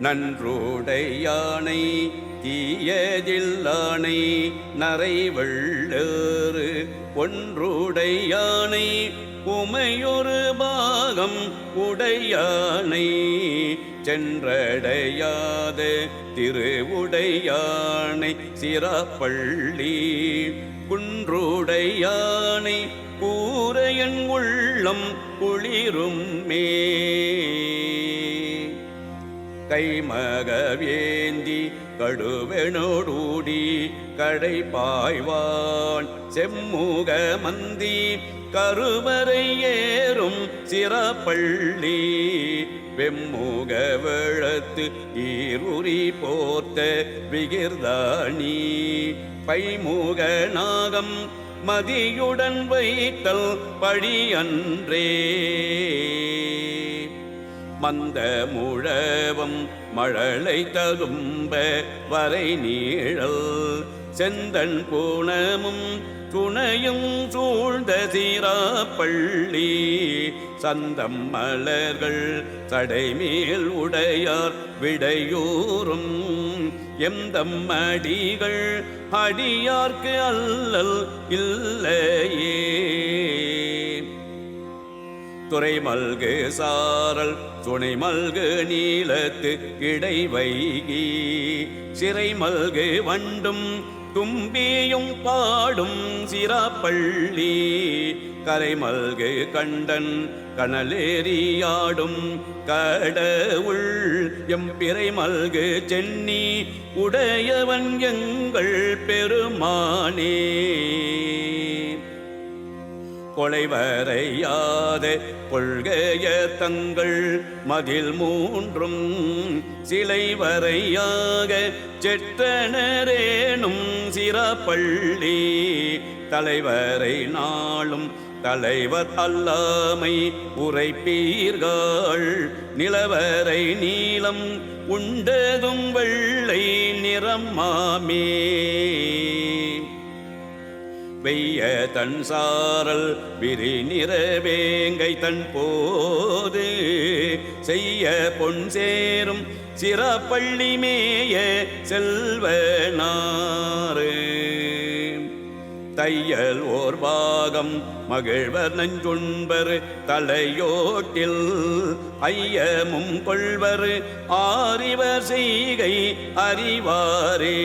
நன்றோடையானை தீயதில்லானை நரைவள்ளேறு. ஒன்றுடையானை உமையொரு பாகம் உடையானை. சென்றடையாத திருவுடையானை சிறப்பள்ளி. குன்றுடையானை கூரையன் உள்ளம் குளிரும் மே கைமகவேந்தி கடுவெனோடூடி கடை பாய்வான் செம்முக மந்தி கருவறை ஏறும் சிறப்பள்ளி. வெம்முக வேழத்து ஈருரி போர்த்த விகிர்தாணி. பைமுக நாகம் மதியுடன் வைத்தல் பழியன்றே. மந்த முழவம் மழலை ததும்ப வரை நீழல். செந்தன் பூணமும் துணையும் சூழ்ந்த சீராப்பள்ளி. சந்தம் மலர்கள் சடைமேல் உடையார் விடையூறும். எந்தம் அடிகள் அடியார்க்கு அல்லல் இல்லையே. துறை மல்கு சாரல் துணை மல்கு நீளத்து கிடை வைகி சிறை மல்கு வண்டும் தும்பியும் பாடும் சிராப்பள்ளி கரை மல்கு கண்டன் கனலேறியாடும் கடவுள். எம்பிறை மல்கு சென்னி உடையவன் எங்கள் பெருமானே. கொலைவரையாத. கொள்கைய தங்கள் மதில் மூன்றும் சிலை வரையாக செற்றனரேனும் சிறப்பள்ளி தலைவரை நாளும் தலைவர் அல்லாமை உரைப்பீர்கள். நிலவரை நீளம் உண்டதும் வெள்ளை நிறம் மாமே. வெய்ய தன் சாரல் விரி நிறவேங்கை தன் போது. செய்ய பொன் சேரும் சிறப்பள்ளி மேய செல்வனாறு தையல் ஓர் பாகம் மகிழ்வர் நஞ்சுண்பர் தலையோட்டில். ஐயமும் கொள்வர் ஆரிவர் செய்கை அறிவாரே.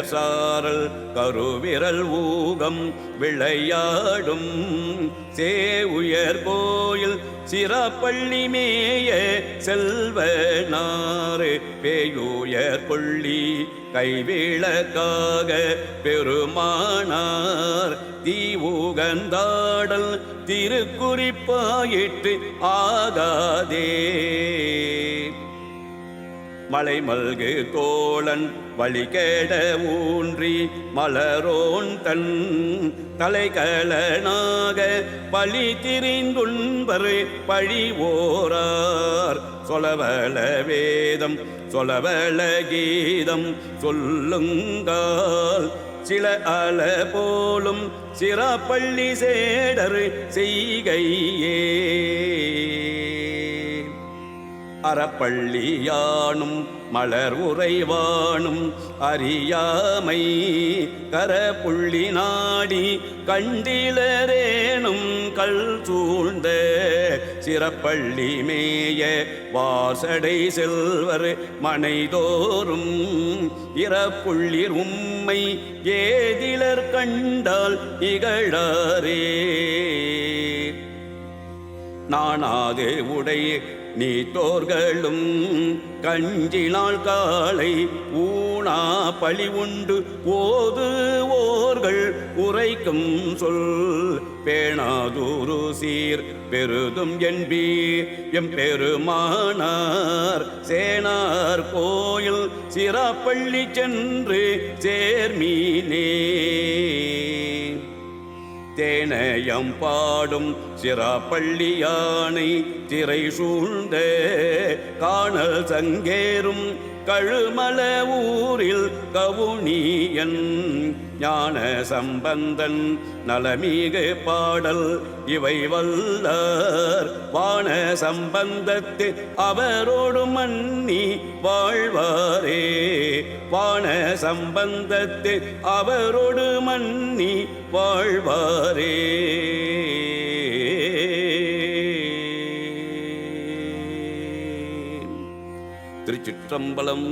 சாரல் கருவிரல் ஊகம் விளையாடும். சே உயர் கோயில் சிறப்பள்ளி மேய செல்வனாறு பேயுயர் கொள்ளி கைவிளக்காக பெருமானார். தீவுகந்தாடல் திருக்குறிப்பாயிட்டு ஆகாதே. மலை மல்கு தோழன் வழிகேட ஊன்றி மலரோன் தன் தலைகளனாக பழி திரிந்துண்பர் பழி ஓரார். சொலவள வேதம் சொலவள கீதம் சொல்லுங்கால். சில அல போலும் சிறப்பள்ளி சேடர் செய்கையே. அறப்பள்ளியானும் மலர் உறைவானும் அறியாமை கரப்புள்ளி நாடி கண்டிலரேனும் கல் சூழ்ந்த சிறப்பள்ளி மேய வாசடை செல்வர் மனைதோறும் இறப்புள்ளிர் உம்மை ஏதிலர் கண்டால் இகழாரே. நானாது உடைய நீ தோர்களும் கஞ்சினால் காலை ஊனா பழி உண்டு ஓது ஓர்கள் உரைக்கும் சொல் பேணாதூரு சீர் பெருதும் என்பி எம் பெருமானார் சேனார் கோயில் சிராப்பள்ளி சென்று சேர்மீனே. தேனயம் பாடும் சிராப்பள்ளியானை திரை சூழ்ந்த. காணல் சங்கேறும் கழுமல ஊரில் கவுனியன் ஞான சம்பந்தன் நலமிகு பாடல் இவை வல்லார். வான சம்பந்தத்து அவரோடு மன்னி வாழ்வாரே. வான சம்பந்தத்து அவரோடு மன்னி வாழ்வாரே. திருச்சிற்றம்பலம்.